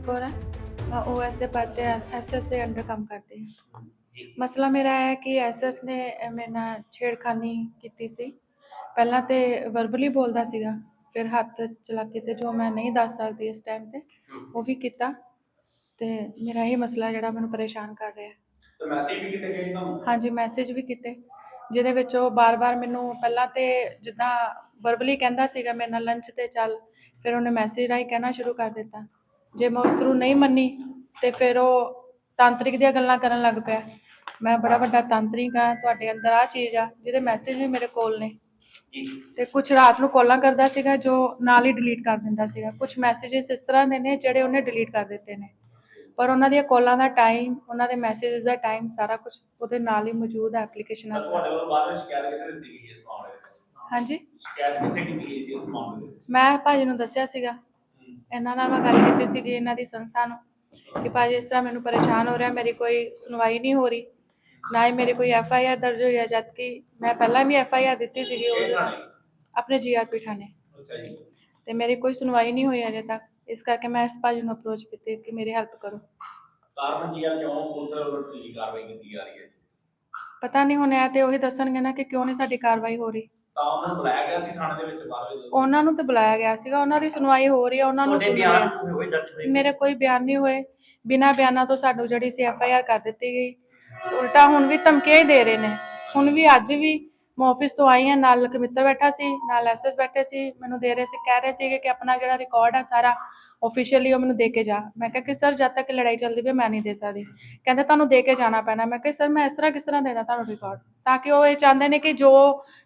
ਕੌਰ ਹੈ ਓਐਸ ਦੇ ਪਦ ਤੇ ਐਸਐਸ ਦੇ ਅੰਡਰ ਕੰਮ ਕਰਦੀ ਹਾਂ ਜੀ। ਮਸਲਾ ਮੇਰਾ ਹੈ ਕਿ ਐਸਐਸ ਨੇ ਮੇਰੇ ਨਾਲ ਛੇੜਖਾਨੀ ਕੀਤੀ ਸੀ। ਪਹਿਲਾਂ ਤੇ ਵਰਬਲੀ ਬੋਲਦਾ ਸੀਗਾ ਫਿਰ ਹੱਥ ਚਲਾਕੀ ਤੇ ਜੋ ਮੈਂ ਨਹੀਂ ਦੱਸ ਸਕਦੀ ਇਸ ਟਾਈਮ ਤੇ ਉਹ ਵੀ ਕੀਤਾ। ਤੇ ਮੇਰਾ ਇਹ ਮਸਲਾ ਜਿਹੜਾ ਮੈਨੂੰ ਪਰੇਸ਼ਾਨ ਕਰ ਰਿਹਾ। ਹੈ ਤੇ ਮੈਸੇਜ ਵੀ ਕਿਤੇ ਗਏ ਤੁਹਾਨੂੰ? ਹਾਂਜੀ ਮੈਸੇਜ ਵੀ ਕੀਤੇ। ਜਿਹਦੇ ਵਿੱਚ ਉਹ ਬਾਰ-ਬਾਰ ਮੈਨੂੰ ਪਹਿਲਾਂ ਤੇ ਜਿੱਦਾਂ ਵਰਬਲੀ ਕਹਿੰਦਾ ਸੀਗਾ ਮੇਰੇ ਨਾਲ ਲੰਚ ਤੇ ਚੱਲ ਫਿਰ ਉਹਨੇ ਮੈਸੇਜ ਰਾਹੀਂ ਕਹਿਣਾ ਸ਼ੁਰੂ ਕਰ ਦਿੱਤਾ। ਜੇ ਮੈਂ ਉਸ ਨੂੰ ਨਹੀਂ ਮੰਨੀ ਤੇ ਫਿਰ ਉਹ ਤਾਂਤਰਿਕ ਦੀਆਂ ਗੱਲਾਂ ਕਰਨ ਲੱਗ ਪਿਆ। ਮੈਂ ਬੜਾ ਵੱਡਾ ਤਾਂਤਰਿਕ ਆ ਤੁਹਾਡੇ ਅੰਦਰ ਆ ਚੀਜ਼ ਆ ਜਿਹਦੇ ਮੈਸੇਜ ਵੀ ਮੇਰੇ ਕੋਲ ਨੇ। ਤੇ ਕੁਝ ਰਾਤ ਨੂੰ ਕੋਲਾਂ ਕਰਦਾ ਸੀਗਾ ਜੋ ਨਾਲ ਹੀ ਡਿਲੀਟ ਕਰ ਦਿੰਦਾ ਸੀਗਾ। ਕੁਝ ਮੈਸੇजेस ਇਸ ਤਰ੍ਹਾਂ ਦੇ ਨੇ ਜਿਹੜੇ ਉਹਨੇ ਡਿਲੀਟ ਕਰ ਦਿੱਤੇ ਨੇ। ਪਰ ਉਹਨਾਂ ਦੀਆਂ ਕੋਲਾਂ ਦਾ ਟਾਈਮ ਉਹਨਾਂ ਦੇ ਮੈਸੇजेस ਦਾ ਟਾਈਮ ਸਾਰਾ ਕੁਝ ਉਹਦੇ ਨਾਲ ਹੀ ਮੌਜੂਦ ਹੈ ਐਪਲੀਕੇਸ਼ਨ ਦਾ ਤੁਹਾਡੇ ਕੋਲ ਬਾਅਦ ਵਿੱਚ ਸ਼ਿਕਾਇਤ ਕਿਤੇ ਦਿੱਤੀ ਗਈ ਇਸ ਮਾਮਲੇ ਹਾਂਜੀ। ਸ਼ਿਕਾਇਤ ਕਿਤੇ ਦਿੱਤੀ ਸੀ ਇਸ ਮਾਮਲੇ ਮੈਂ ਭਾਜੀ ਨੂੰ ਦੱਸਿਆ ਸੀਗਾ। ਇਹਨਾਂ ਨਾਲ ਮੈਂ ਗੱਲ ਕੀਤੀ ਸੀ ਜੀ ਇਹਨਾਂ ਦੀ ਸੰਸਥਾ ਨੂੰ ਕਿ ਭਾਜੀ ਇਸ ਤਰ੍ਹਾਂ ਮੈਨੂੰ ਪਰੇਸ਼ਾਨ ਹੋ ਰਿਹਾ ਮੇਰੀ ਕੋਈ ਸੁਣਵਾਈ ਨਹੀਂ ਹੋ ਰਹੀ ਨਾ ਹੀ ਮੇਰੀ ਕੋਈ ਐਫ ਆਈ ਆਰ ਦਰਜ ਹੋਈ ਹੈ ਜਦ ਕਿ ਮੈਂ ਪਹਿਲਾਂ ਵੀ ਐਫ ਆਈ ਆਰ ਦਿੱਤੀ ਸੀਗੀ ਥਾਣੇ? ਆਪਣੇ ਜੀਆਰਪੀ ਥਾਣੇ ਅੱਛਾ ਜੀ। ਤੇ ਮੇਰੀ ਕੋਈ ਸੁਣਵਾਈ ਨਹੀਂ ਹੋਈ ਅਜੇ ਤੱਕ ਇਸ ਕਰਕੇ ਮੈਂ ਇਸ ਭਾਜੀ ਨੂੰ ਅਪਰੋਚ ਕੀਤੀ ਕਿ ਮੇਰੀ ਹੈਲਪ ਕਰੋ। ਕਾਰਨ ਕੀ ਆ ਕਿਉਂ ਪੁਲਿਸ ਵੱਲੋਂ ਢਿੱਲੀ ਕਾਰਵਾਈ ਕੀਤੀ ਜਾ ਰਹੀ ਹੈ? ਪਤਾ ਨਹੀਂ ਹੁਣ ਇਹ ਤੇ ਉਹੀ ਦੱਸਣਗੇ ਨਾ ਕਿ ਕਿਉਂ ਨਹੀਂ ਸਾਡੀ ਕਾਰਵਾਈ ਹੋ ਰਹੀ। ਤਾਂ ਉਹਨਾਂ ਨੂੰ ਬੁਲਾਇਆ ਗਿਆ ਸੀ ਥਾਣੇ ਦੇ ਵਿੱਚ ਬਾਅਦ ਵਿੱਚ? ਉਹਨਾਂ ਨੂੰ ਤੇ ਬੁਲਾਇਆ ਗਿਆ ਸੀਗਾ ਉਹਨਾਂ ਦੀ ਸੁਣਵਾਈ ਹੋ ਰਹੀ ਹੈ ਉਹਨਾਂ ਨੂੰ ਤੁਹਾਡੇ ਸੁਣ ਰਹੇ ਹੋਏ ਮੇਰੇ ਕੋਈ ਬਿਆਨ ਨਹੀਂ ਹੋਏ। ਬਿਨਾਂ ਬਿਆਨਾਂ ਤੋਂ ਸਾਨੂੰ ਜਿਹੜੀ ਸੀ ਐਫ ਆਈ ਆਰ ਕਰ ਦਿੱਤੀ ਗਈ। ਉਲਟਾ ਹੁਣ ਵੀ ਧਮਕੀਆਂ ਹੀ ਦੇ ਰਹੇ ਨੇ। ਹੁਣ ਵੀ ਅੱਜ ਵੀ ਮੈਂ ਆਫਿਸ ਤੋਂ ਆਈ ਹਾਂ, ਨਾਲ ਕਮਿੱਤਰ ਬੈਠਾ ਸੀ, ਨਾਲ ਐਸਐਸ ਬੈਠੇ ਸੀ, ਮੈਨੂੰ ਦੇ ਰਹੇ ਸੀ, ਕਹਿ ਰਹੇ ਸੀਗੇ ਕਿ ਆਪਣਾ ਜਿਹੜਾ ਰਿਕਾਰਡ ਆ ਸਾਰਾ ਆਫੀਸ਼ੀਅਲੀ ਉਹ ਮੈਨੂੰ ਦੇ ਕੇ ਜਾ। ਮੈਂ ਕਿਹਾ ਕਿ ਸਰ ਜਦ ਤੱਕ ਲੜਾਈ ਚੱਲਦੀ ਪਈ, ਮੈਂ ਨਹੀਂ ਦੇ ਸਕਦੀ। ਕਹਿੰਦੇ ਤੁਹਾਨੂੰ ਦੇ ਕੇ ਜਾਣਾ ਪੈਣਾ। ਮੈਂ ਕਿਹਾ ਸਰ ਮੈਂ ਇਸ ਤਰ੍ਹਾਂ ਕਿਸ ਤਰ੍ਹਾਂ ਦੇਣਾ ਤੁਹਾਨੂੰ ਰਿਕਾਰਡ ਤਾਂ ਕਿ ਉਹ ਇਹ ਚਾਹੁੰਦੇ ਨੇ ਕਿ ਜੋ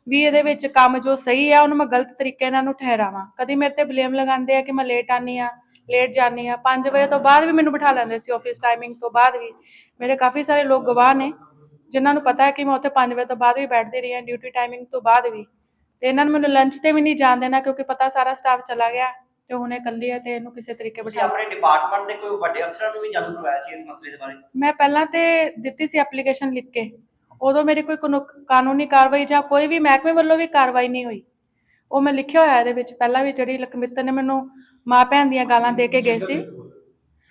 ਵੀ ਇਹਦੇ ਵਿੱਚ ਕੰਮ ਜੋ ਸਹੀ ਆ, ਉਹਨੂੰ ਮੈਂ ਗਲਤ ਤਰੀਕੇ ਨਾਲ ਨੂੰ ਠਹਿਰਾਵਾਂ। ਕਦੀ ਮੇਰੇ ਤੇ ਬਲੇਮ ਲਗਾਉਂਦੇ ਆ ਕਿ ਮੈਂ ਲੇਟ ਆਨੀ ਆ ਲੇਟ ਜਾਨੀ ਆ 5 ਵਜੇ ਤੋਂ ਬਾਅਦ ਵੀ ਮੈਨੂੰ ਬਿਠਾ ਲੈਂਦੇ ਸੀ ਆਫਿਸ ਟਾਈਮਿੰਗ ਤੋਂ ਬਾਅਦ ਵੀ। ਮੇਰੇ ਕਾਫੀ ਸਾਰੇ ਲੋਕ ਗਵਾਹ ਨੇ। ਜਿਨ੍ਹਾਂ ਨੂੰ ਪਤਾ ਹੈ ਕਿ ਮੈਂ ਉੱਥੇ 5 ਵਜੇ ਤੋਂ ਬਾਅਦ ਵੀ ਬੈਠਦੀ ਰਹੀ ਹਾਂ ਡਿਊਟੀ ਟਾਈਮਿੰਗ ਤੋਂ ਬਾਅਦ ਵੀ। ਤੇ ਇਹਨਾਂ ਨੂੰ ਮੈਨੂੰ ਲੰਚ ਤੇ ਵੀ ਨਹੀਂ ਜਾਣ ਦੇਣਾ ਕਿਉਂਕਿ ਪਤਾ ਸਾਰਾ ਸਟਾਫ ਚਲਾ ਗਿਆ ਤੇ ਹੁਣ ਇਹ ਇਕੱਲੀ ਹੈ ਤੇ ਇਹਨੂੰ ਕਿਸੇ ਤਰੀਕੇ ਤੁਸੀਂ ਬਿਠਾ ਆਪਣੇ ਡਿਪਾਰਟਮੈਂਟ ਦੇ ਕੋਈ ਵੱਡੇ ਅਫਸਰਾਂ ਨੂੰ ਵੀ ਜਾਣੂ ਕਰਵਾਇਆ ਸੀ ਇਸ ਮਸਲੇ ਦੇ ਬਾਰੇ? ਮੈਂ ਪਹਿਲਾਂ ਤੇ ਦਿੱਤੀ ਸੀ ਐਪਲੀਕੇਸ਼ਨ ਲਿਖ ਕੇ। ਉਦੋਂ ਮੇਰੀ ਕੋਈ ਕਾਨੂ- ਕਾਨੂੰਨੀ ਕਾਰਵਾਈ ਜਾਂ ਕੋਈ ਵੀ ਮਹਿਕਮੇ ਵੱਲੋਂ ਵੀ ਕਾਰਵਾਈ ਨਹੀਂ ਹੋਈ। ਉਹ ਮੈਂ ਲਿਖਿਆ ਹੋਇਆ ਇਹਦੇ ਵਿੱਚ। ਪਹਿਲਾਂ ਵੀ ਜਿਹੜੀ ਲਖਮਿੱਤਰ ਨੇ ਮੈਨੂੰ ਮਾਂ ਭੈਣ ਦੀਆਂ ਗਾਲਾਂ ਦੇ ਕੇ ਗਏ ਸੀ।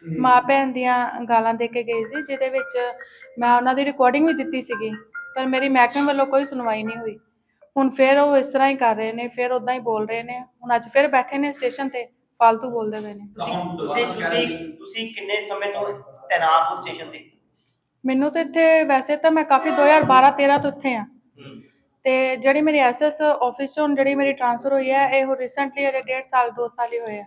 ਮਾਂ ਭੈਣ ਦੀਆਂ ਗਾਲਾਂ ਦੇ ਕੇ ਗਏ ਸੀ ਜਿਹਦੇ ਵਿੱਚ ਮੈਂ ਉਹਨਾਂ ਦੀ ਰਿਕਾਰਡਿੰਗ ਵੀ ਦਿੱਤੀ ਸੀਗੀ ਪਰ ਮੇਰੀ ਮਹਿਕਮੇ ਵੱਲੋਂ ਕੋਈ ਸੁਣਵਾਈ ਨਹੀਂ ਹੋਈ। ਹੁਣ ਫਿਰ ਉਹ ਇਸ ਤਰ੍ਹਾਂ ਹੀ ਕਰ ਰਹੇ ਨੇ ਫਿਰ ਉਦਾਂ ਹੀ ਬੋਲ ਰਹੇ ਨੇ। ਹੁਣ ਅੱਜ ਫਿਰ ਬੈਠੇ ਨੇ ਸਟੇਸ਼ਨ ਤੇ ਫालतू ਬੋਲਦੇ ਪਏ ਨੇ। ਤਾਂ ਤੁਸੀਂ ਤੁਸੀਂ ਕਿੰਨੇ ਸਮੇਂ ਤੋਂ ਤੈਨਾਤ ਹੋ ਸਟੇਸ਼ਨ ਤੇ? ਮੈਨੂੰ ਤਾਂ ਇੱਥੇ ਵੈਸੇ ਤਾਂ ਮੈਂ ਕਾਫੀ 2012 13 ਤੋਂ ਇੱਥੇ ਆ ਤੇ ਜਿਹੜੀ ਮੇਰੀ ਐਸਐਸ ਆਫਿਸ ਚੋਂ ਜਿਹੜੀ ਮੇਰੀ ਟ੍ਰਾਂਸਫਰ ਹੋਈ ਹੈ ਇਹ ਹੁਣ ਰੀਸੈਂਟਲੀ ਅਜੇ 1.5 ਸਾਲ 2 ਸਾਲ ਹੀ ਹੋਏ ਆ।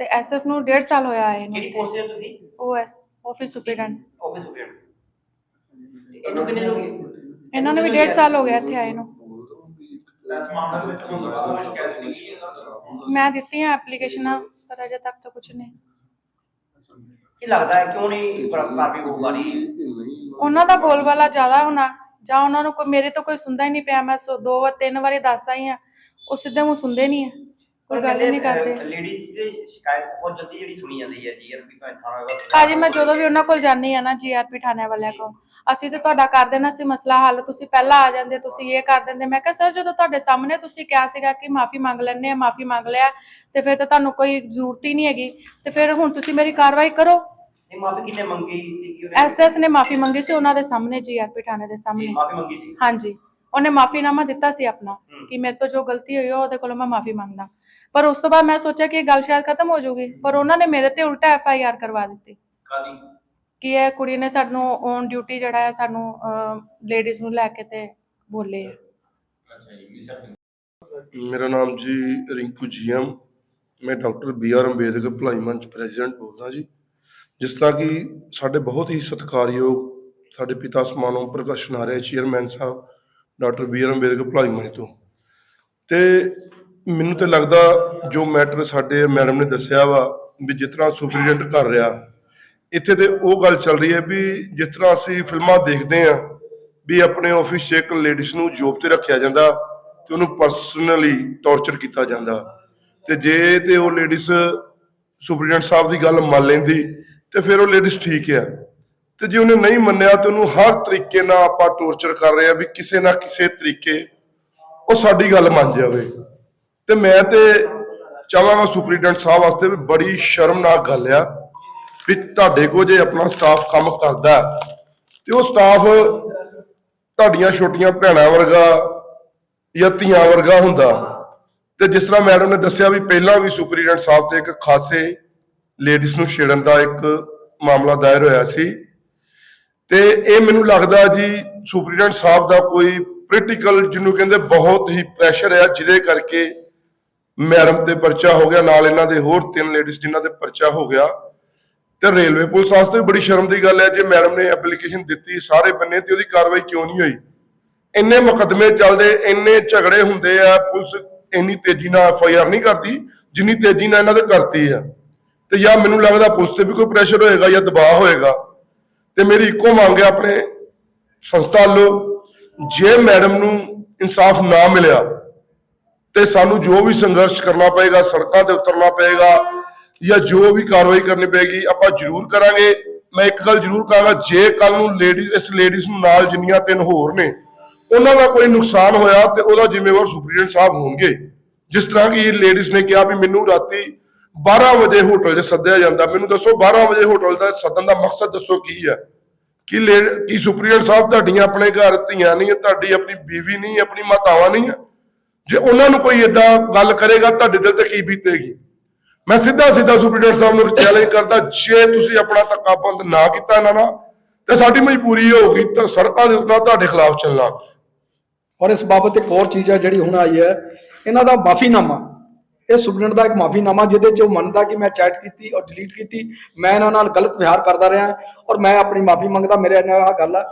ਤੇ ਐਸਐਸ ਨੂੰ 1.5 ਸਾਲ ਹੋਇਆ ਆਏ ਕਿਹੜੀ ਪੋਸਟ ਤੇ ਹੋ ਤੁਸੀਂ? OS office superintendent office superintendent ਇਹਨੂੰ ਕਿੰਨੇ ਲੋਕ ਇਹਨਾਂ ਨੂੰ ਵੀ 1.5 ਸਾਲ ਹੋ ਗਿਆ ਇੱਥੇ ਆਏ ਨੂੰ। ਇਸ ਮਾਮਲੇ ਵਿੱਚ ਸ਼ਿਕਾਇਤ ਨਹੀਂ ਮੈਂ ਦਿੱਤੀਆਂ ਐਪਲੀਕੇਸ਼ਨਾਂ ਪਰ ਅਜੇ ਤੱਕ ਤਾਂ ਕੁਝ ਨਹੀਂ। ਕੀ ਲੱਗਦਾ ਹੈ ਕਿਉਂ ਨਹੀਂ ਕਾਰਵਾਈ ਹੋ ਪਾ ਰਹੀ? ਉਹਨਾਂ ਦਾ ਬੋਲਬਾਲਾ ਜ਼ਿਆਦਾ ਹੋਣਾ ਜਾਂ ਉਹਨਾਂ ਨੂੰ ਕੋਈ ਮੇਰੇ ਤੋਂ ਕੋਈ ਸੁਣਦਾ ਹੀ ਨਹੀਂ ਪਿਆ ਮੈਂ ਸੋ ਦੋ ਵਾਰ ਤਿੰਨ ਵਾਰੀ ਦੱਸ ਆਈ ਆ ਉਹ ਸਿੱਧੇ ਮੂੰਹ ਸੁਣਦੇ ਨਹੀਂ ਹੈ ਕੋਈ ਗੱਲ ਹੀ ਨਹੀਂ ਕਰਦੇ। ਲੇਡੀਜ਼ ਦੀ ਸ਼ਿਕਾਇਤ ਬਹੁਤ ਜਲਦੀ ਜਿਹੜੀ ਸੁਣੀ ਜਾਂਦੀ ਹੈ ਜੀ ਆਰਪੀ ਭਾਵੇਂ ਥਾਣਾ ਦਾ ਭਾਜੀ ਮੈਂ ਜਦੋਂ ਵੀ ਉਹਨਾਂ ਕੋਲ ਜਾਂਦੀ ਆ ਨਾ ਜੀਆਰਪੀ ਥਾਣੇ ਵਾਲਿਆਂ ਕੋਲ ਅਸੀਂ ਤੇ ਤੁਹਾਡਾ ਕਰ ਦੇਣਾ ਸੀ ਮਸਲਾ ਹੱਲ ਤੁਸੀਂ ਪਹਿਲਾਂ ਆ ਜਾਂਦੇ ਤੁਸੀਂ ਇਹ ਕਰ ਦਿੰਦੇ। ਮੈਂ ਕਿਹਾ ਸਰ ਜਦੋਂ ਤੁਹਾਡੇ ਸਾਹਮਣੇ ਤੁਸੀਂ ਕਿਹਾ ਸੀਗਾ ਕਿ ਮਾਫੀ ਮੰਗ ਲੈਣੇ ਆ ਮਾਫੀ ਮੰਗ ਲਿਆ ਤੇ ਫਿਰ ਤਾਂ ਤੁਹਾਨੂੰ ਕੋਈ ਜ਼ਰੂਰਤ ਹੀ ਨਹੀਂ ਹੈਗੀ ਤੇ ਫਿਰ ਹੁਣ ਤੁਸੀਂ ਮੇਰੀ ਕਾਰਵਾਈ ਕਰੋ। ਇਹ ਮਾਫੀ ਕਿੰਨੇ ਮੰਗੀ ਸੀ ਕਿ ਐਸਐਸ ਨੇ ਮਾਫੀ ਮੰਗੀ ਸੀ ਉਹਨਾਂ ਦੇ ਸਾਹਮਣੇ ਜੀਆਰਪੀ ਥਾਣੇ ਦੇ ਸਾਹਮਣੇ। ਮਾਫੀ ਮੰਗੀ ਸੀ। ਹਾਂਜੀ। ਉਹਨੇ ਮਾਫੀਨਾਮਾ ਦਿੱਤਾ ਸੀ ਆਪਣਾ। ਕਿ ਮੇਰੇ ਤੋਂ ਜੋ ਗਲਤੀ ਹੋਈ ਆ ਉਹਦੇ ਕੋਲੋਂ ਮੈਂ ਮਾਫੀ ਮੰਗਦਾ। ਪਰ ਉਸ ਤੋਂ ਬਾਅਦ ਮੈਂ ਸੋਚਿਆ ਕਿ ਇਹ ਗੱਲ ਸ਼ਾਇਦ ਖਤਮ ਹੋ ਜਾਊਗੀ ਪਰ ਉਹਨਾਂ ਨੇ ਮੇਰੇ ਤੇ ਉਲਟਾ ਐਫ ਆਈ ਆਰ ਕਰਵਾ ਦਿੱਤੀ। ਕਾਦੀ ਕਿ ਇਹ ਕੁੜੀ ਨੇ ਸਾਨੂੰ ਔਨ ਡਿਊਟੀ ਜਿਹੜਾ ਹੈ ਸਾਨੂੰ ਲੇਡੀਜ਼ ਨੂੰ ਲੈ ਕੇ ਤੇ ਬੋਲੇ। ਆ ਅੱਛਾ ਜੀ ਵੀ ਸਰ ਮੇਰਾ ਨਾਮ ਜੀ ਰਿੰਕੂ ਜੀਐਮ। ਮੈਂ doctor B R Ambedkar Bhalai Manch president ਬੋਲਦਾ ਜੀ। ਜਿਸ ਤਰ੍ਹਾਂ ਕਿ ਸਾਡੇ ਬਹੁਤ ਹੀ ਸਤਿਕਾਰਯੋਗ ਸਾਡੇ ਪਿਤਾ ਸਮਾਨੋ ਪ੍ਰਕਾਸ਼ ਚੇਅਰਮੈਨ ਸਾਹਿਬ ਡਾਕਟਰ ਬੀ ਆਰ ਅੰਬੇਦਕਰ ਭਲਾਈ ਮੰਚ ਤੋਂ। ਤੇ ਮੈਨੂੰ ਤੇ ਲੱਗਦਾ ਜੋ ਮੈਟਰ ਸਾਡੇ ਮੈਡਮ ਨੇ ਦੱਸਿਆ ਵਾ ਵੀ ਜਿਸ ਤਰ੍ਹਾਂ ਸੁਪਰੀਡੈਂਟ ਕਰ ਰਿਹਾ, ਇੱਥੇ ਤੇ ਉਹ ਗੱਲ ਚੱਲ ਰਹੀ ਹੈ ਵੀ ਜਿਸ ਤਰ੍ਹਾਂ ਅਸੀਂ ਫਿਲਮਾਂ ਦੇਖਦੇ ਆ ਵੀ ਆਪਣੇ ਆਫਿਸ 'ਚ ਇੱਕ ਲੇਡੀਜ਼ ਨੂੰ ਜੋਬ ਤੇ ਰੱਖਿਆ ਜਾਂਦਾ ਤੇ ਉਹਨੂੰ ਪਰਸਨਲੀ ਟੌਰਚਰ ਕੀਤਾ ਜਾਂਦਾ ਤੇ ਜੇ ਤੇ ਉਹ ਲੇਡੀਜ਼ ਸੁਪਰੀਡੈਂਟ ਸਾਹਿਬ ਦੀ ਗੱਲ ਮੰਨ ਲੈਂਦੀ ਤੇ ਫਿਰ ਉਹ ਲੇਡੀਜ਼ ਠੀਕ ਆ ਤੇ ਜੇ ਉਹਨੇ ਨਹੀਂ ਮੰਨਿਆ ਤੇ ਉਹਨੂੰ ਹਰ ਤਰੀਕੇ ਨਾਲ ਆਪਾਂ ਟੌਰਚਰ ਕਰ ਰਹੇ ਆ ਵੀ ਕਿਸੇ ਨਾ ਕਿਸੇ ਤਰੀਕੇ ਉਹ ਸਾਡੀ ਗੱਲ ਮੰਨ ਜਾਵੇ। ਤੇ ਮੈਂ ਤੇ ਚਾਹਾਂਗਾ ਸੁਪਰੀਡੈਂਟ ਸਾਹਿਬ ਵਾਸਤੇ ਵੀ ਬੜੀ ਸ਼ਰਮਨਾਕ ਗੱਲ ਆ ਵੀ ਤੁਹਾਡੇ ਕੋਲ ਜੇ ਆਪਣਾ ਸਟਾਫ ਕੰਮ ਕਰਦਾ ਤੇ ਉਹ ਸਟਾਫ ਤੁਹਾਡੀਆਂ ਛੋਟੀਆਂ ਭੈਣਾਂ ਵਰਗਾ ਜਾਂ ਧੀਆਂ ਵਰਗਾ ਹੁੰਦਾ। ਤੇ ਜਿਸ ਤਰ੍ਹਾਂ ਮੈਡਮ ਨੇ ਦੱਸਿਆ ਵੀ ਪਹਿਲਾਂ ਵੀ ਸੁਪਰੀਡੈਂਟ ਸਾਹਿਬ ਤੇ ਇੱਕ ਖਾਸੇ ਲੇਡੀਜ਼ ਨੂੰ ਛੇੜਨ ਦਾ ਇੱਕ ਮਾਮਲਾ ਦਾਇਰ ਹੋਇਆ ਸੀ। ਤੇ ਇਹ ਮੈਨੂੰ ਲੱਗਦਾ ਜੀ ਸੁਪਰੀਡੈਂਟ ਸਾਹਿਬ ਦਾ ਕੋਈ ਪੋਲੀਟੀਕਲ ਜਿਹਨੂੰ ਕਹਿੰਦੇ ਬਹੁਤ ਹੀ ਪ੍ਰੈਸ਼ਰ ਹੈ ਜਿਹਦੇ ਕਰਕੇ ਮੈਡਮ ਤੇ ਪਰਚਾ ਹੋ ਗਿਆ, ਨਾਲ ਇਹਨਾਂ ਦੇ ਹੋਰ ਤਿੰਨ ਲੇਡੀਜ਼ ਜਿਨ੍ਹਾਂ ਤੇ ਪਰਚਾ ਹੋ ਗਿਆ। ਤੇ ਰੇਲਵੇ ਪੁਲਿਸ ਵਾਸਤੇ ਬੜੀ ਸ਼ਰਮ ਦੀ ਗੱਲ ਹੈ, ਜੇ ਮੈਡਮ ਨੇ ਐਪਲੀਕੇਸ਼ਨ ਦਿੱਤੀ ਸਾਰੇ ਬੰਨੇ ਤੇ ਉਹਦੀ ਕਾਰਵਾਈ ਕਿਉਂ ਨਹੀਂ ਹੋਈ? ਇੰਨੇ ਮੁਕੱਦਮੇ ਚੱਲਦੇ, ਇੰਨੇ ਝਗੜੇ ਹੁੰਦੇ ਆ, ਪੁਲਿਸ ਇੰਨੀ ਤੇਜ਼ੀ ਨਾਲ ਐਫ ਆਈ ਆਰ ਨਹੀਂ ਕਰਦੀ, ਜਿੰਨੀ ਤੇਜ਼ੀ ਨਾਲ ਇਹਨਾਂ ਦੇ ਕਰਤੀ ਆ। ਤੇ ਜਾਂ ਮੈਨੂੰ ਲੱਗਦਾ ਪੁਲਿਸ ਤੇ ਵੀ ਕੋਈ ਪ੍ਰੈਸ਼ਰ ਹੋਏਗਾ ਜਾਂ ਦਬਾਅ ਹੋਏਗਾ। ਤੇ ਮੇਰੀ ਇੱਕੋ ਮੰਗ ਹੈ ਆਪਣੇ ਸੰਸਥਾ ਵੱਲੋਂ, ਜੇ ਮੈਡਮ ਨੂੰ ਇਨਸਾਫ ਨਾ ਮਿਲਿਆ ਤੇ ਸਾਨੂੰ ਜੋ ਵੀ ਸੰਘਰਸ਼ ਕਰਨਾ ਪਏਗਾ, ਸੜਕਾਂ ਤੇ ਉਤਰਨਾ ਪਏਗਾ ਜਾਂ ਜੋ ਵੀ ਕਾਰਵਾਈ ਕਰਨੀ ਪਏਗੀ, ਆਪਾਂ ਜ਼ਰੂਰ ਕਰਾਂਗੇ। ਮੈਂ ਇੱਕ ਗੱਲ ਜ਼ਰੂਰ ਕਹਾਂਗਾ, ਜੇ ਕੱਲ ਨੂੰ ਲੇਡੀਜ਼ ਇਸ ਲੇਡੀਜ਼ ਨੂੰ ਨਾਲ ਜਿੰਨੀਆਂ ਤਿੰਨ ਹੋਰ ਨੇ, ਉਹਨਾਂ ਦਾ ਕੋਈ ਨੁਕਸਾਨ ਹੋਇਆ ਤੇ ਉਹਦਾ ਜ਼ਿੰਮੇਵਾਰ ਸੁਪਰੀਡੈਂਟ ਸਾਹਿਬ ਹੋਣਗੇ। ਜਿਸ ਤਰ੍ਹਾਂ ਕਿ ਇਹ ਲੇਡੀਜ਼ ਨੇ ਕਿਹਾ ਵੀ ਮੈਨੂੰ ਰਾਤੀ 12 ਵਜੇ ਹੋਟਲ 'ਚ ਸੱਦਿਆ ਜਾਂਦਾ। ਮੈਨੂੰ ਦੱਸੋ 12 ਵਜੇ ਹੋਟਲ ਦਾ ਸੱਦਣ ਦਾ ਮਕਸਦ ਦੱਸੋ ਕੀ ਹੈ? ਕਿ ਲੇ ਕੀ ਸੁਪਰੀਡੈਂਟ ਸਾਹਿਬ ਤੁਹਾਡੀਆਂ ਆਪਣੇ ਘਰ ਧੀਆਂ ਨਹੀਂ ਹੈ, ਤੁਹਾਡੀ ਆਪਣੀ ਬੀਵੀ ਨਹੀਂ ਆਪਣੀ ਮਾਤਾਵਾਂ ਨਹੀਂ ਹੈ? ਜੇ ਉਹਨਾਂ ਨੂੰ ਕੋਈ ਏਦਾਂ ਗੱਲ ਕਰੇਗਾ ਤੁਹਾਡੇ ਦਿਲ ਤੇ ਕੀ ਬੀਤੇਗੀ? ਮੈਂ ਸਿੱਧਾ ਸਿੱਧਾ ਸੁਪਰੀਡੈਂਟ ਸਾਹਿਬ ਨੂੰ ਚੈਲੰਜ ਕਰਦਾ ਜੇ ਤੁਸੀਂ ਆਪਣਾ ਧੱਕਾ ਬੰਦ ਨਾ ਕੀਤਾ ਇਹਨਾਂ ਨਾਲ ਤੇ ਸਾਡੀ ਮਜਬੂਰੀ ਹੋਊਗੀ ਤਾਂ ਸੜਕਾਂ ਦੇ ਉੱਤੇ ਤੁਹਾਡੇ ਖਿਲਾਫ ਚੱਲਣਾ। ਔਰ ਇਸ ਬਾਬਤ ਇੱਕ ਹੋਰ ਚੀਜ਼ ਹੈ ਜਿਹੜੀ ਹੁਣ ਆਈ ਹੈ ਇਹਨਾਂ ਦਾ ਮਾਫੀਨਾਮਾ। ਇਹ ਸੁਪਰਡੈਂਟ ਦਾ ਇੱਕ ਮਾਫੀਨਾਮਾ ਜਿਹਦੇ 'ਚ ਉਹ ਮੰਨਦਾ ਕਿ ਮੈਂ ਚੈਟ ਕੀਤੀ ਔਰ ਡਿਲੀਟ ਕੀਤੀ ਮੈਂ ਇਹਨਾਂ ਨਾਲ ਗਲਤ ਵਿਹਾਰ ਕਰਦਾ ਰਿਹਾ ਔਰ ਮੈਂ ਆਪਣੀ ਮਾਫੀ ਮੰਗਦਾ ਮੇਰੇ ਨਾਲ ਆਹ ਗੱਲ ਹੈ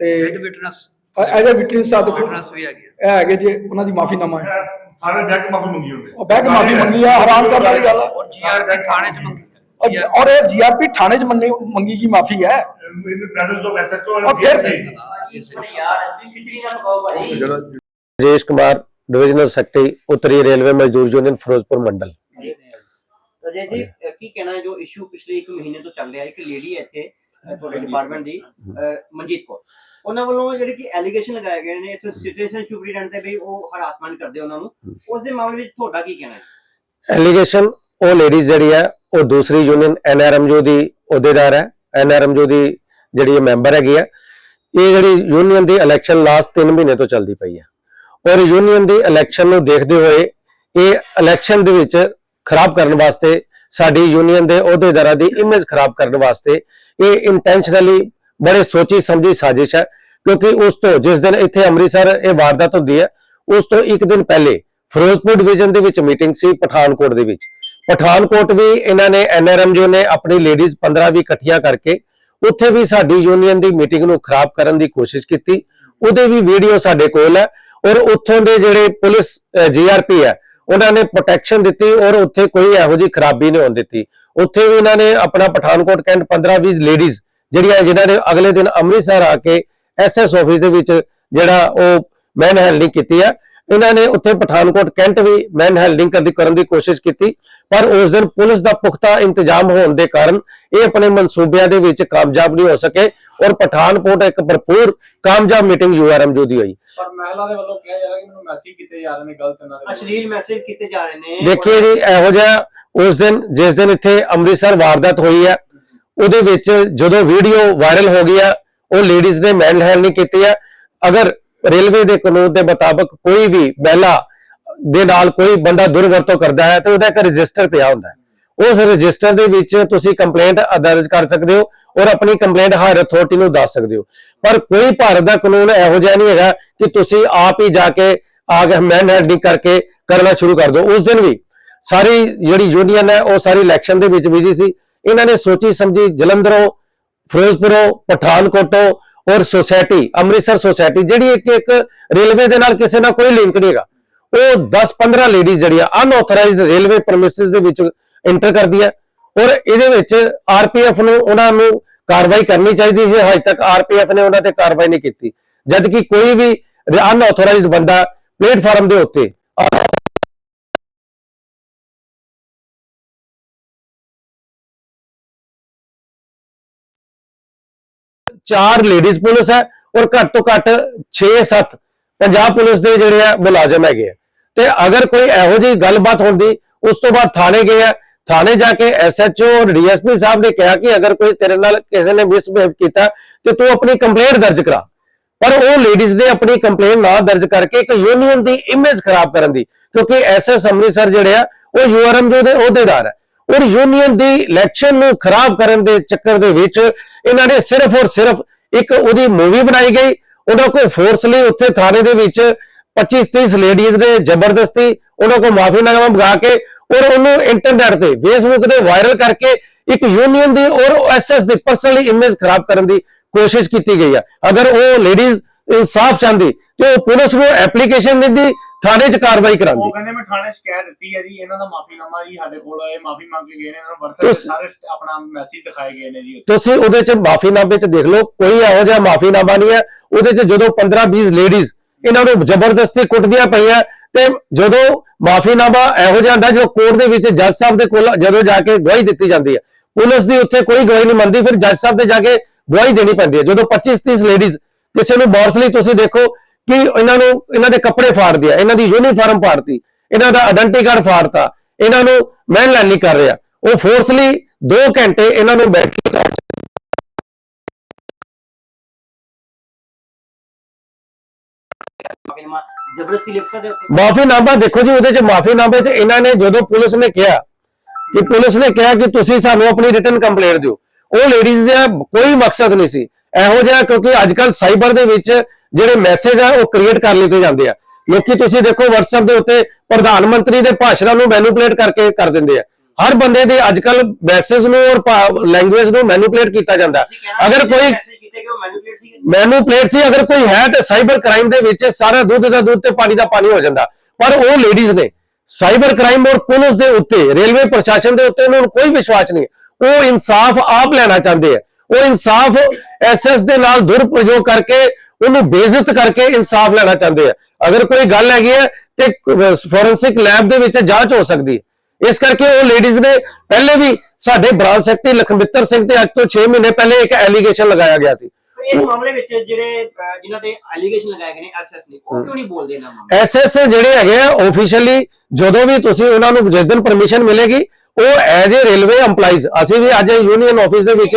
ਤੇ ਵਿਟਨੈਸ ਐਜ਼ ਅ ਵਿਟਨੈਸ ਆ ਦੇਖੋ ਵਿਟਨੈਸ ਵੀ ਹੈਗੀ ਇਹ ਹੈਗੇ ਜੀ ਉਹਨਾਂ ਦੀ ਮਾਫੀਨਾਮਾ ਹੈ ਸਾਰੇ ਬੈਕ ਮਾਫੀ ਮੰਗੀ ਹੁੰਦੇ ਉਹ ਬਹਿ ਕੇ ਮਾਫੀ ਮੰਗੀ ਆ ਹੈਰਾਨ ਕਰਨ ਵਾਲੀ ਗੱਲ ਹੈ ਔਰ ਜੀਆਰਪੀ ਥਾਣੇ ਚ ਮੰਗੀ ਔਰ- ਔਰ ਇਹ ਜੀਆਰਪੀ ਥਾਣੇ 'ਚ ਮੰਗੀ ਮੰਗੀ ਕੀ ਮਾਫੀ ਹੈ ਇਨ ਪ੍ਰੈਜ਼ੈਂਸ ਆਫ ਐਸਐਚਓ ਔਰ ਫਿਰ- ਯਾਰ ਅੱਧੀ ਖਿਚੜੀ ਨਾ ਪਕਾਓ ਭਾਈ ਜਿਹੜਾ राजेश कुमार डिविजनल सेक्रेटरी उत्तरी रेलवे मजदूर यूनियन फिरोजपुर मंडल ਰਜੇ ਜੀ ਅਹ ਕੀ ਕਹਿਣਾ ਹੈ ਜੋ ਇਸ਼ੂ ਪਿਛਲੇ 1 ਮਹੀਨੇ ਤੋਂ ਚੱਲ ਰਿਹਾ ਹੈ ਕਿ ਲੇਡੀ ਹੈ ਇੱਥੇ ਤੁਹਾਡੇ ਡਿਪਾਰਟਮੈਂਟ ਦੀ ਮਨਜੀਤ ਕੌਰ। ਉਹਨਾਂ ਵੱਲੋਂ ਜਿਹੜੇ ਕਿ ਐਲੀਗੇਸ਼ਨ ਲਗਾਏ ਗਏ ਨੇ ਇਸ ਸਿਚੁਏਸ਼ਨ ਸੁਪਰੀਡੈਂਟ ਤੇ ਵੀ ਉਹ ਹਰਾਸਮੈਂਟ ਕਰਦੇ ਉਹਨਾਂ ਨੂੰ। ਉਸ ਦੇ ਮਾਮਲੇ ਵਿੱਚ ਤੁਹਾਡਾ ਕੀ ਕਹਿਣਾ ਹੈ? ਐਲੀਗੇਸ਼ਨ ਉਹ ਲੇਡੀਜ਼ ਜਿਹੜੀ ਹੈ ਉਹ ਦੂਸਰੀ ਯੂਨੀਅਨ ਐਨਆਰਐਮਯੂ ਦੀ ਅਹੁਦੇਦਾਰ ਹੈ ਐਨਆਰਐਮਯੂ ਦੀ ਜਿਹੜੀ ਇਹ ਮੈਂਬਰ ਹੈਗੀ ਹੈ ਇਹ ਜਿਹੜੀ ਯੂਨੀਅਨ ਦੀ ਇਲੈਕਸ਼ਨ ਲਾਸਟ 3 ਮਹੀਨੇ ਤੋਂ ਚੱਲਦੀ ਪਈ ਹੈ ਔਰ ਯੂਨੀਅਨ ਦੀ ਇਲੈਕਸ਼ਨ ਨੂੰ ਦੇਖਦੇ ਹੋਏ ਇਹ ਇਲੈਕਸ਼ਨ ਦੇ ਵਿੱਚ ਖਰਾਬ ਕਰਨ ਵਾਸਤੇ ਸਾਡੀ ਯੂਨੀਅਨ ਦੇ ਅਹੁਦੇਦਾਰਾਂ ਦੀ ਇਮੇਜ ਖਰਾਬ ਕਰਨ ਵਾਸਤੇ ਇਹ ਇੰਟੈਂਸ਼ਨਲੀ ਬੜੇ ਸੋਚੀ ਸਮਝੀ ਸਾਜ਼ਿਸ਼ ਹੈ, ਕਿਉਂਕਿ ਉਸ ਤੋਂ ਜਿਸ ਦਿਨ ਇੱਥੇ ਅੰਮ੍ਰਿਤਸਰ ਇਹ ਵਾਰਦਾਤ ਹੁੰਦੀ ਹੈ, ਉਸ ਤੋਂ ਇੱਕ ਦਿਨ ਪਹਿਲੇ ਫਿਰੋਜ਼ਪੁਰ ਡਿਵੀਜ਼ਨ ਦੇ ਵਿੱਚ ਮੀਟਿੰਗ ਸੀ ਪਠਾਨਕੋਟ ਦੇ ਵਿੱਚ। ਪਠਾਨਕੋਟ ਵੀ ਇਹਨਾਂ ਨੇ ਐਨਆਰਐਮਜੀਓ ਨੇ ਆਪਣੀ ਲੇਡੀਜ਼ 15 ਵੀ ਇਕੱਠੀਆਂ ਕਰਕੇ ਉੱਥੇ ਵੀ ਸਾਡੀ ਯੂਨੀਅਨ ਦੀ ਮੀਟਿੰਗ ਨੂੰ ਖਰਾਬ ਕਰਨ ਦੀ ਕੋਸ਼ਿਸ਼ ਕੀਤੀ। ਉਹਦੇ ਵੀ ਵੀਡੀਓ ਸਾਡੇ ਕੋਲ ਹੈ ਔਰ ਉੱਥੋਂ ਦੇ ਜਿਹੜੇ ਪੁਲਿਸ ਜੀਆਰਪੀ ਹੈ ਉਹਨਾਂ ਨੇ ਪ੍ਰੋਟੈਕਸ਼ਨ ਦਿੱਤੀ ਔਰ ਉੱਥੇ ਕੋਈ ਇਹੋ ਜਿਹੀ ਖਰਾਬੀ ਨਹੀਂ ਹੋਣ ਦਿੱਤੀ। ਉੱਥੇ ਵੀ ਇਹਨਾਂ ਨੇ ਆਪਣਾ ਪਠਾਨਕੋਟ ਕੈਂਟ 15 20 ਲੇਡੀਜ਼ ਜਿਹੜੀਆਂ ਜਿਨ੍ਹਾਂ ਨੇ ਅਗਲੇ ਦਿਨ ਅੰਮ੍ਰਿਤਸਰ ਆ ਕੇ ਐਸਐਸ ਆਫਿਸ ਦੇ ਵਿੱਚ ਜਿਹੜਾ ਉਹ ਮੈਨ ਹੈਲਡਿੰਗ ਕੀਤੀ ਹੈ ਇਹਨਾਂ ਨੇ ਉੱਥੇ ਪਠਾਨਕੋਟ ਕੈਂਟ ਵੀ ਮੈਨ ਹੈਲਡਿੰਗ ਕਰਨ ਦੀ ਕੋਸ਼ਿਸ਼ ਕੀਤੀ, ਪਰ ਉਸ ਦਿਨ ਪੁਲਿਸ ਦਾ ਪੁਖਤਾ ਇੰਤਜ਼ਾਮ ਹੋਣ ਦੇ ਕਾਰਨ ਇਹ ਆਪਣੇ ਮਨਸੂਬਿਆਂ ਦੇ ਵਿੱਚ ਕਾਮਯਾਬ ਨਹੀਂ ਹੋ ਸਕੇ। ਔਰ ਪਠਾਨਕੋਟ ਇੱਕ ਭਰਪੂਰ ਕਾਮਯਾਬ ਮੀਟਿੰਗ ਯੂਆਰਐਮਯੂ ਦੀ ਹੋਈ। ਪਰ ਮਹਿਲਾ ਦੇ ਵੱਲੋਂ ਕਿਹਾ ਜਾ ਰਿਹਾ ਕਿ ਮੈਨੂੰ ਮੈਸੇਜ ਕੀਤੇ ਜਾ ਰਹੇ ਨੇ ਗਲਤ ਇਹਨਾਂ ਦੇ। ਅਸ਼ਲੀਲ ਮੈਸੇਜ ਕੀਤੇ ਜਾ ਰਹੇ ਨੇ। ਦੇਖੀਏ ਜੀ ਇਹੋ ਜਿਹਾ ਉਸ ਦਿਨ ਜਿਸ ਦਿਨ ਇੱਥੇ ਅੰਮ੍ਰਿਤਸਰ ਵਾਰਦਾਤ ਹੋਈ ਹੈ ਉਹਦੇ ਵਿੱਚ ਜਦੋਂ ਵੀਡੀਓ ਵਾਇਰਲ ਹੋ ਗਈ ਆ ਉਹ ਲੇਡੀਜ਼ ਨੇ ਮੈਨ ਹੈਲ ਨਹੀਂ ਕੀਤੀ ਆ। ਅਗਰ ਰੇਲਵੇ ਦੇ ਕਾਨੂੰਨ ਦੇ ਮੁਤਾਬਕ ਕੋਈ ਵੀ ਮਹਿਲਾ ਦੇ ਨਾਲ ਕੋਈ ਬੰਦਾ ਦੁਰਵਰਤੋਂ ਕਰਦਾ ਹੈ ਤੇ ਉਹਦਾ ਇੱਕ ਰਜਿਸਟਰ ਪਿਆ ਹੁੰਦਾ ਹੈ। ਉਸ ਰਜਿਸਟਰ ਦੇ ਵਿੱਚ ਤੁਸੀਂ ਕੰਪਲੇਂਟ ਦਰਜ ਕਰ ਸਕਦੇ ਹੋ। ਔਰ ਆਪਣੀ ਕੰਪਲੇਂਟ ਹਾਇਰ ਅਥਾਰਟੀ ਨੂੰ ਦੱਸ ਸਕਦੇ ਹੋ। ਪਰ ਕੋਈ ਭਾਰਤ ਦਾ ਕਾਨੂੰਨ ਇਹੋ ਜਿਹਾ ਨਹੀਂ ਹੈਗਾ ਕਿ ਤੁਸੀਂ ਆਪ ਹੀ ਜਾ ਕੇ ਆ ਕੇ ਮੈਨ ਹੈਲਡਿੰਗ ਕਰਕੇ ਕਰਨਾ ਸ਼ੁਰੂ ਕਰ ਦਿਓ। ਉਸ ਦਿਨ ਵੀ ਸਾਰੀ ਜਿਹੜੀ ਯੂਨੀਅਨ ਹੈ, ਉਹ ਸਾਰੀ ਇਲੈਕਸ਼ਨ ਦੇ ਵਿੱਚ ਬਿਜ਼ੀ ਸੀ। ਇਹਨਾਂ ਨੇ ਸੋਚੀ ਸਮਝੀ ਜਲੰਧਰੋਂ, ਫਿਰੋਜ਼ਪੁਰੋਂ, ਪਠਾਨਕੋਟੋਂ ਔਰ ਸੋਸਾਇਟੀ ਅੰਮ੍ਰਿਤਸਰ ਸੋਸਾਇਟੀ ਜਿਹੜੀ ਇੱਕ ਇੱਕ ਰੇਲਵੇ ਦੇ ਨਾਲ ਕਿਸੇ ਨਾਲ ਕੋਈ ਲਿੰਕ ਨਹੀਂ ਹੈਗਾ। ਉਹ 10-15 ਲੇਡੀਜ਼ ਜਿਹੜੀਆਂ ਅਨਆਥੋਰਾਈਜ਼ਡ ਰੇਲਵੇ ਪ੍ਰਮਿਸਿਸ ਦੇ ਵਿੱਚ ਇੰਟਰ ਕਰਦੀਆਂ ਔਰ ਇਹਦੇ ਵਿੱਚ ਆਰਪੀਐਫ ਨੂੰ ਉਹਨਾਂ ਨੂੰ ਕਾਰਵਾਈ ਕਰਨੀ ਚਾਹੀਦੀ ਸੀ, ਹਜੇ ਤੱਕ ਆਰਪੀਐਫ ਨੇ ਉਹਨਾਂ ਤੇ ਕਾਰਵਾਈ ਨਹੀਂ ਕੀਤੀ। ਜਦ ਕਿ ਕੋਈ ਵੀ ਅਨਆਥੋਰਾਈਜ਼ਡ ਬੰਦਾ ਪਲੇਟਫਾਰਮ ਦੇ ਉੱਤੇ ਚਾਰ ਲੇਡੀਜ਼ ਪੁਲਿਸ ਹੈ ਔਰ ਘੱਟ ਤੋਂ ਘੱਟ 6-7 ਪੰਜਾਬ ਪੁਲਿਸ ਦੇ ਜਿਹੜੇ ਆ ਮੁਲਾਜ਼ਮ ਹੈਗੇ ਆ। ਤੇ ਅਗਰ ਕੋਈ ਇਹੋ ਜਿਹੀ ਗੱਲਬਾਤ ਹੁੰਦੀ, ਉਸ ਤੋਂ ਬਾਅਦ ਥਾਣੇ ਗਏ ਆ ਥਾਣੇ ਜਾ ਕੇ ਐਸਐਚਓ ਔਰ ਡੀਐਸਪੀ ਸਾਹਿਬ ਨੇ ਕਿਹਾ ਕਿ ਅਗਰ ਕੋਈ ਤੇਰੇ ਨਾਲ ਕਿਸੇ ਨੇ ਮਿਸਬਿਹੇਵ ਕੀਤਾ ਤੇ ਤੂੰ ਆਪਣੀ ਕੰਪਲੇਂਟ ਦਰਜ ਕਰਾ। ਪਰ ਉਹ ਲੇਡੀਜ਼ ਨੇ ਆਪਣੀ ਕੰਪਲੇਂਟ ਨਾ ਦਰਜ ਕਰਕੇ ਇੱਕ ਯੂਨੀਅਨ ਦੀ ਇਮੇਜ ਖਰਾਬ ਕਰਨ ਦੀ, ਕਿਉਂਕਿ ਐਸਐਸ ਅੰਮ੍ਰਿਤਸਰ ਜਿਹੜੇ ਆ, ਉਹ ਯੂਆਰਐਮਯੂ ਦੇ ਅਹੁਦੇਦਾਰ ਹੈ। ਔਰ ਯੂਨੀਅਨ ਦੀ ਇਲੈਕਸ਼ਨ ਨੂੰ ਖਰਾਬ ਕਰਨ ਦੇ ਚੱਕਰ ਦੇ ਵਿੱਚ ਇਹਨਾਂ ਨੇ ਸਿਰਫ ਔਰ ਸਿਰਫ ਇੱਕ ਉਹਦੀ ਮੂਵੀ ਬਣਾਈ ਗਈ। ਉਹਨਾਂ ਕੋਲ ਫੋਰਸਲੀ ਉੱਥੇ ਥਾਣੇ ਦੇ ਵਿੱਚ 25 30 ਲੇਡੀਜ਼ ਨੇ ਜ਼ਬਰਦਸਤੀ ਉਹਨਾਂ ਕੋਲ ਮਾਫੀਨਾਮਾ ਮੰਗਾ ਕੇ ਔਰ ਉਹਨੂੰ ਇੰਟਰਨੈਟ ਤੇ ਫੇਸਬੁੱਕ ਤੇ ਵਾਇਰਲ ਕਰਕੇ ਇੱਕ ਯੂਨੀਅਨ ਦੀ ਔਰ ਐਸਐਸ ਦੀ ਪਰਸਨਲੀ ਇਮੇਜ ਖਰਾਬ ਕਰਨ ਦੀ ਕੋਸ਼ਿਸ਼ ਕੀਤੀ ਗਈ ਹੈ ਅਗਰ ਉਹ ਲੇਡੀਜ਼ ਇਨਸਾਫ ਚਾਹੁੰਦੀ ਤੇ ਉਹ ਪੁਲਿਸ ਨੂੰ ਐਪਲੀਕੇਸ਼ਨ ਦਿੰਦੀ ਥਾਣੇ 'ਚ ਕਾਰਵਾਈ ਕਰਾਂਦੀ ਉਹ ਕਹਿੰਦੇ ਮੈਂ ਥਾਣੇ ਸ਼ਿਕਾਇਤ ਦਿੱਤੀ ਹੈ ਜੀ ਇਹਨਾਂ ਦਾ ਮਾਫੀਨਾਮਾ ਜੀ ਸਾਡੇ ਕੋਲ ਇਹ ਮਾਫੀ ਮੰਗ ਕੇ ਗਏ ਨੇ ਇਹਨਾਂ ਨੂੰ WhatsApp ਤੇ ਤੁਸ- ਸਾਰੇ ਆਪਣਾ ਮੈਸੇਜ ਦਿਖਾਏ ਗਏ ਨੇ ਜੀ ਤੁਸੀਂ ਉਹਦੇ 'ਚ ਮਾਫੀਨਾਮੇ 'ਚ ਦੇਖ ਲਓ ਕੋਈ ਇਹੋ ਜਿਹਾ ਮਾਫੀਨਾਮਾ ਨਹੀਂ ਹੈ। ਉਹਦੇ 'ਚ ਜਦੋਂ 15 20 ਲੇਡੀਜ਼ ਇਹਨਾਂ ਨੂੰ ਜ਼ਬਰਦਸਤੀ ਕੁੱਟਦੀਆਂ ਪਈਆਂ ਤੇ ਜਦੋਂ ਮਾਫੀਨਾਮਾ ਇਹੋ ਜਿਹਾ ਹੁੰਦਾ ਜੋ ਕੋਰਟ ਦੇ ਵਿੱਚ ਜੱਜ ਸਾਹਿਬ ਦੇ ਕੋਲ ਜਦੋਂ ਜਾ ਕੇ ਗਵਾਹੀ ਦਿੱਤੀ ਜਾਂਦੀ ਹੈ, ਪੁਲਿਸ ਦੀ ਉੱਥੇ ਕੋਈ ਗਵਾਹੀ ਨਹੀਂ ਮੰਨਦੀ, ਫਿਰ ਜੱਜ ਸਾਹਿਬ ਦੇ ਜਾ ਕੇ ਗਵਾਹੀ ਦੇਣੀ ਪੈਂਦੀ ਹੈ। ਜਦੋਂ 25 30 ਲੇਡੀਜ਼ ਕਿਸੇ ਨੂੰ ਬੌਰਸਲੀ ਤੁਸੀਂ ਦੇਖੋ ਕਿ ਇਹਨਾਂ ਨੂੰ ਇਹਨਾਂ ਦੇ ਕੱਪੜੇ ਫਾੜ ਦਿਆ ਇਹਨਾਂ ਦੀ ਯੂਨੀਫਾਰਮ ਫਾੜਤੀ, ਇਹਨਾਂ ਦਾ ਆਇਡੈਂਟੀ ਕਾਰਡ ਫਾੜਤਾ, ਇਹਨਾਂ ਨੂੰ ਮਹਿਲ ਨਹੀਂ ਕਰ ਰਿਹਾ। ਉਹ ਫੋਰਸਲੀ 2 ਘੰਟੇ ਇਹਨਾਂ ਨੂੰ ਬੈਠ ਕੇ ਮਾਫੀਨਾਮਾ ਜ਼ਬਰਦਸਤੀ ਲਿਖ ਸਕਦੇ ਉੱਥੇ? ਮਾਫੀਨਾਮਾ ਦੇਖੋ ਜੀ ਉਹਦੇ ਚ ਮਾਫੀਨਾਮੇ ਚ ਇਹਨਾਂ ਨੇ ਜਦੋਂ ਪੁਲਿਸ ਨੇ ਕਿਹਾ ਕਿ ਪੁਲਿਸ ਨੇ ਕਿਹਾ ਕਿ ਤੁਸੀਂ ਸਾਨੂੰ ਆਪਣੀ ਰਿਟਨ ਕੰਪਲੇਂਟ ਦਿਓ ਉਹ ਲੇਡੀਜ਼ ਦਾ ਕੋਈ ਮਕਸਦ ਨਹੀਂ ਸੀ। ਇਹੋ ਜਿਹਾ ਕਿਉਂਕਿ ਅੱਜ ਕੱਲ ਸਾਈਬਰ ਦੇ ਵਿੱਚ ਜਿਹੜੇ ਮੈਸੇਜ ਆ ਉਹ ਕ੍ਰੀਏਟ ਕਰ ਲਿੱਤੇ ਜਾਂਦੇ ਆ। ਲੋਕੀ ਤੁਸੀਂ ਦੇਖੋ WhatsApp ਦੇ ਉੱਤੇ ਪ੍ਰਧਾਨ ਮੰਤਰੀ ਦੇ ਭਾਸ਼ਣਾਂ ਨੂੰ ਮੈਨੂਪਲੇਟ ਕਰਕੇ ਕਰ ਦਿੰਦੇ ਆ। ਹਰ ਬੰਦੇ ਦੇ ਅੱਜ ਕੱਲ ਮੈਸੇਜ ਨੂੰ ਔਰ ਲੈਂਗੁਏਜ ਨੂੰ ਮੈਨੂਪਲੇਟ ਕੀਤਾ ਜਾਂਦਾ। ਅਗਰ ਕੋਈ ਕੀਤੇ ਗਏ ਉਹ ਮੈਨੂਪਲੇਟ ਸੀਗੇ ਮੈਨੂਪਲੇਟ ਸੀ, ਅਗਰ ਕੋਈ ਹੈ ਤੇ ਸਾਈਬਰ ਕ੍ਰਾਈਮ ਦੇ ਵਿੱਚ ਸਾਰਾ ਦੁੱਧ ਦਾ ਦੁੱਧ ਤੇ ਪਾਣੀ ਦਾ ਪਾਣੀ ਹੋ ਜਾਂਦਾ। ਪਰ ਉਹ ਲੇਡੀਜ਼ ਨੇ ਸਾਈਬਰ ਕ੍ਰਾਈਮ ਔਰ ਪੁਲਿਸ ਦੇ ਉੱਤੇ, ਰੇਲਵੇ ਪ੍ਰਸ਼ਾਸਨ ਦੇ ਉੱਤੇ ਉਹਨਾਂ ਨੂੰ ਕੋਈ ਵਿਸ਼ਵਾਸ ਨਹੀਂ। ਉਹ ਇਨਸਾਫ ਆਪ ਲੈਣਾ ਚਾਹੁੰਦੇ ਆ। ਉਹ ਇਨਸਾਫ ਐਸਐਸ ਦੇ ਨਾਲ ਦੁਰਪ੍ਰਯੋਗ ਕਰਕੇ, ਉਹਨੂੰ ਬੇਇੱਜ਼ਤ ਕਰਕੇ ਇਨਸਾਫ ਲੈਣਾ ਚਾਹੁੰਦੇ ਆ। ਅਗਰ ਕੋਈ ਗੱਲ ਹੈਗੀ ਹੈ ਤੇ ਫੋਰੈਂਸਿਕ ਲੈਬ ਦੇ ਵਿੱਚ ਜਾਂਚ ਹੋ ਸਕਦੀ। ਹੈ ਇਸ ਕਰਕੇ ਉਹ ਲੇਡੀਜ਼ ਨੇ ਪਹਿਲੇ ਵੀ ਸਾਡੇ ਬ੍ਰਾਂਚ ਸੈਕਟਰੀ ਲਖਮਿੱਤਰ ਸਿੰਘ ਤੇ ਅੱਜ ਤੋਂ 6 ਮਹੀਨੇ ਪਹਿਲੇ ਇੱਕ ਐਲੀਗੇਸ਼ਨ ਲਗਾਇਆ ਗਿਆ ਸੀ। ਇਸ ਮਾਮਲੇ ਵਿੱਚ ਜਿਹੜੇ ਜਿਨ੍ਹਾਂ ਤੇ ਐਲੀਗੇਸ਼ਨ ਲਗਾਏ ਗਏ ਨੇ ਐਸਐਸ ਨੇ ਉਹ ਕਿਉਂ ਨਹੀਂ ਬੋਲਦੇ ਇਹਨਾਂ ਮਾਮਲੇ ਐਸਐਸ ਜਿਹੜੇ ਹੈਗੇ ਆ ਆਫੀਸ਼ੀਅਲੀ ਜਦੋਂ ਵੀ ਤੁਸੀਂ ਉਹਨਾਂ ਨੂੰ ਜਿਸ ਦਿਨ ਪਰਮਿਸ਼ਨ ਮਿਲੇਗੀ ਉਹ ਐਜ਼ ਏ ਰੇਲਵੇ EMPLOYEES ਅਸੀਂ ਵੀ ਅੱਜ ਯੂਨੀਅਨ ਆਫਿਸ ਦੇ ਵਿੱਚ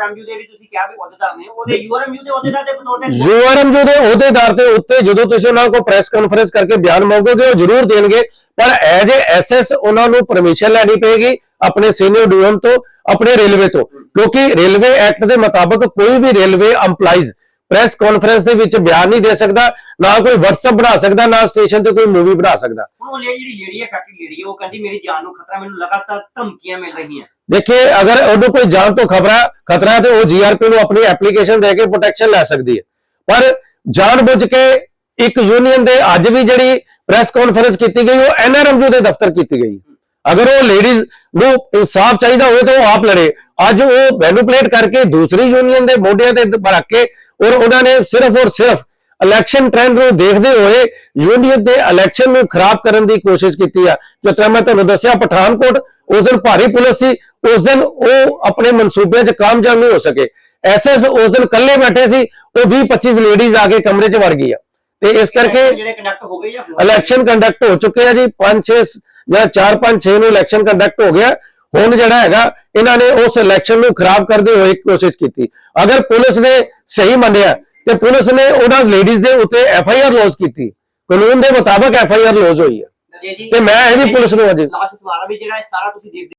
ਯੂਆਰਐਮਯੂ ਦੇ ਵੀ ਤੁਸੀਂ ਕਿਹਾ ਵੀ ਅਹੁਦੇਦਾਰ ਨੇ ਉਹਦੇ ਯੂਆਰਐਮਯੂ ਦੇ ਅਹੁਦੇਦਾਰ ਦੇ ਬਤੌਰ ਤੇ ਯੂਆਰਐਮ ਦੇ ਅਹੁਦੇਦਾਰ ਦੇ ਉੱਤੇ ਜਦੋਂ ਤੁਸੀਂ ਉਹਨਾਂ ਕੋਲ ਪ੍ਰੈਸ ਕਾਨਫਰੰਸ ਕਰਕੇ ਬਿਆਨ ਮੰਗੋਗੇ ਉਹ ਜ਼ਰੂਰ ਦੇਣਗੇ। ਪਰ ਐਜ਼ ਏ ਐਸਐਸ ਉਹਨਾਂ ਨੂੰ ਪਰਮਿਸ਼ਨ ਲੈਣੀ ਪਏਗੀ ਆਪਣੇ ਸੀਨੀਅਰ ਡੀਐਮ ਤੋਂ ਆਪਣੇ ਰੇਲਵੇ ਤੋਂ। ਕਿਉਂਕਿ ਰੇਲਵੇ ਐਕਟ ਦੇ ਮੁਤਾਬਕ ਕੋਈ ਵੀ ਰੇਲਵੇ EMPLOYEES ਪ੍ਰੈਸ ਕਾਨਫਰੰਸ ਦੇ ਵਿੱਚ ਬਿਆਨ ਨਹੀਂ ਦੇ ਸਕਦਾ ਨਾ ਕੋਈ WhatsApp ਬਣਾ ਸਕਦਾ ਨਾ ਸਟੇਸ਼ਨ ਤੇ ਕੋਈ ਮੂਵੀ ਬਣਾ ਸਕਦਾ। ਉਹ ਲੇਡੀ ਜਿਹੜੀ ਲੇਡੀ ਹੈ ਫੈਕਟਰੀ ਲੇਡੀ ਹੈ ਉਹ ਕਹਿੰਦੀ ਮੇਰੀ ਜਾਨ ਨੂੰ ਖਤਰਾ ਮੈਨੂੰ ਲਗਾਤਾਰ ਧਮਕੀਆਂ ਮਿਲ ਰਹੀਆਂ। ਦੇਖਿਏ ਅਗਰ ਉਹਨੂੰ ਕੋਈ ਜਾਨ ਤੋਂ ਖਬਰਾ ਖਤਰਾ ਹੈ ਤੇ ਉਹ ਜੀਆਰਪੀ ਨੂੰ ਆਪਣੀ ਐਪਲੀਕੇਸ਼ਨ ਦੇ ਕੇ ਪ੍ਰੋਟੈਕਸ਼ਨ ਲੈ ਸਕਦੀ ਹੈ। ਪਰ ਜਾਣਬੁੱਝ ਕੇ ਇੱਕ ਯੂਨੀਅਨ ਦੇ ਅੱਜ ਵੀ ਜਿਹੜੀ ਪ੍ਰੈਸ ਕਾਨਫਰੰਸ ਕੀਤੀ ਗਈ ਉਹ ਐਨਆਰਐਮਯੂ ਦੇ ਦਫ਼ਤਰ ਕੀਤੀ ਗਈ ਅਗਰ ਉਹ ਲੇਡੀਜ਼ ਨੂੰ ਇਨਸਾਫ ਚਾਹੀਦਾ ਹੋਵੇ ਤਾਂ ਉਹ ਆਪ ਲੜੇ। ਅੱਜ ਉਹ ਮੈਨੂਪਲੇਟ ਕਰਕੇ ਦੂਸਰੀ ਯੂਨੀਅਨ ਦੇ ਮੋਢਿਆਂ ਤੇ ਰੱਖ ਕੇ ਔਰ ਉਹਨਾਂ ਨੇ ਸਿਰਫ ਔਰ ਸਿਰਫ ਇਲੈਕਸ਼ਨ ਟ੍ਰੈਂਡ ਨੂੰ ਦੇਖਦੇ ਹੋਏ ਯੂਨੀਅਨ ਦੇ ਇਲੈਕਸ਼ਨ ਨੂੰ ਖਰਾਬ ਕਰਨ ਦੀ ਕੋਸ਼ਿਸ਼ ਕੀਤੀ ਆ। ਜਿਸ ਤਰ੍ਹਾਂ ਮੈਂ ਤੁਹਾਨੂੰ ਦੱਸਿਆ ਪਠਾਨਕੋਟ ਉਸ ਦਿਨ ਭਾਰੀ ਪੁਲਿਸ ਸੀ ਉਸ ਦਿਨ ਉਹ ਆਪਣੇ ਮਨਸੂਬਿਆਂ 'ਚ ਕਾਮਯਾਬ ਨਹੀਂ ਹੋ ਸਕੇ। ਐਸਐਸ ਉਸ ਦਿਨ ਇਕੱਲੇ ਬੈਠੇ ਸੀ ਉਹ 20 25 ਲੇਡੀਜ਼ ਆ ਕੇ ਕਮਰੇ 'ਚ ਵੜ ਗਈ ਆ ਤੇ ਇਸ ਕਰਕੇ ਜਿਹੜੇ ਕੰਡਕਟ ਹੋ ਗਏ ਜਾਂ ਇਲੈਕਸ਼ਨ ਕੰਡਕਟ ਹੋ ਚੁੱਕੇ ਆ ਜੀ। 5 6 ਜਾਂ 4 5 6 ਨੂੰ ਇਲੈਕਸ਼ਨ ਕੰਡਕਟ ਹੋ ਗਿਆ। ਹੁਣ ਜਿਹੜਾ ਹੈਗਾ ਇਹਨਾਂ ਨੇ ਉਸ ਇਲੈਕਸ਼ਨ ਨੂੰ ਖਰਾਬ ਕਰਦੇ ਹੋਏ ਕੋਸ਼ਿਸ਼ ਕੀਤੀ। ਅਗਰ ਪੁਲਿਸ ਨੇ ਸਹੀ ਮੰਨਿਆ ਤੇ ਪੁਲਿਸ ਨੇ ਉਹਨਾਂ ਲੇਡੀਜ਼ ਦੇ ਉੱਤੇ ਐਫ ਆਈ ਆਰ ਲੌਂਚ ਕੀਤੀ। ਕਾਨੂੰਨ ਦੇ ਮੁਤਾਬਕ ਐਫ ਆਈ ਆਰ ਲੌਂਚ ਹੋਈ ਹੈ। ਤੇ ਮੈਂ ਇਹ ਵੀ ਪੁਲਿਸ ਨੂੰ ਅੱਜ ਲਾਸਟ ਸਵਾਲ ਆ ਵੀ ਜਿਹੜਾ ਇਹ ਸਾਰਾ ਤੁਸੀਂ ਦੇਖਦੇ